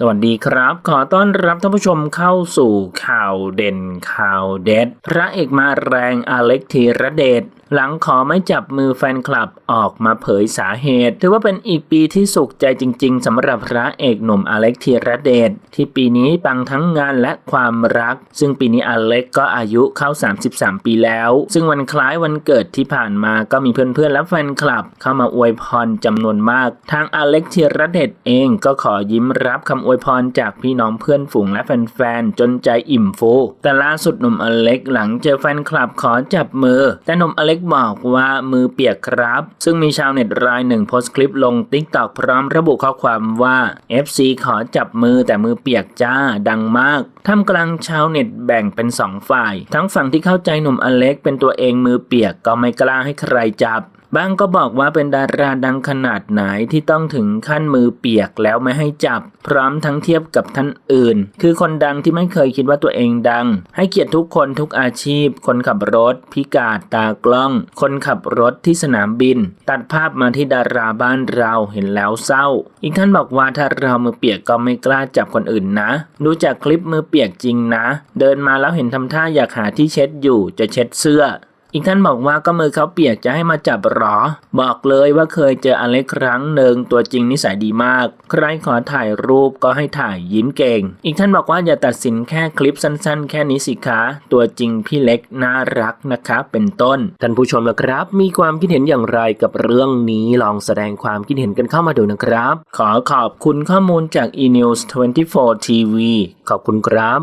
สวัสดีครับ ขอต้อนรับท่านผู้ชมเข้าสู่ข่าวเด่นข่าวเด็ด พระเอกมาแรงอเล็กธีระเดชหลังขอไม่จับมือแฟนคลับออกมาเผยสาเหตุ ถือว่าเป็นอีกปีที่สุขใจจริง ๆสำหรับพระเอกหนุ่มอเล็กธีระเดชที่ปีนี้ปังทั้งงานและความรัก ซึ่งปีนี้อเล็กก็อายุเข้า 33 ปีแล้ว ซึ่งวันคล้ายวันเกิดที่ผ่านมาก็มีเพื่อนๆและแฟนคลับ เข้ามาอวยพรจำนวนมาก ทางอเล็กธีระเดชเองก็ขอยิ้มรับคำอวยพรจากพี่น้องเพื่อนฝูงและแฟนๆ จนใจอิ่มฟู แต่ล่าสุดหนุ่มอเล็กหลังเจอแฟนคลับขอจับมือ แต่หนุ่มอเล็กบอกว่ามือเปียกครับ ซึ่งมีชาวเน็ตรายหนึ่งโพสต์คลิปลงติ๊กตอกพร้อมระบุข้อความว่า FC ขอจับมือแต่มือเปียกจ้าดังมากท่ามกลางชาวเน็ตแบ่งเป็นสองฝ่าย ทั้งฝั่งที่เข้าใจหนุ่มอเล็กเป็นตัวเองมือเปียกก็ไม่กล้าให้ใครจับ บางก็บอกว่าเป็นดาราดังขนาดไหนที่ต้องถึงขั้นมือเปียกแล้วไม่ให้จับ พร้อมทั้งเทียบกับท่านอื่น คือคนดังที่ไม่เคยคิดว่าตัวเองดัง ให้เกียรติทุกคนทุกอาชีพ คนขับรถ พิการตากล้อง คนขับรถที่สนามบิน ตัดภาพมาที่ดาราบ้านเราเห็นแล้วเศร้า อีกท่านบอกว่าถ้าเรามือเปียกก็ไม่กล้าจับคนอื่นนะ ดูจากคลิปมือเปียกจริงนะ เดินมาแล้วเห็นทำท่าอยากหาที่เช็ดอยู่จะเช็ดเสื้อ อีกท่านบอกว่าก็มือเขาเปียกจะให้มาจับหรอ บอกเลยว่าเคยเจออเล็กครั้งหนึ่งตัวจริงนิสัยดีมาก ใครขอถ่ายรูปก็ให้ถ่ายยิ้มเก่ง อีกท่านบอกว่าอย่าตัดสินแค่คลิปสั้นๆ แค่นี้สิคะ ตัวจริงพี่เล็กน่ารักนะคะเป็นต้น ท่านผู้ชมนะครับ มีความคิดเห็นอย่างไรกับเรื่องนี้ลองแสดงความคิดเห็นกันเข้ามาดูนะครับ ขอขอบคุณข้อมูลจาก eNews 24 TV ขอบคุณครับ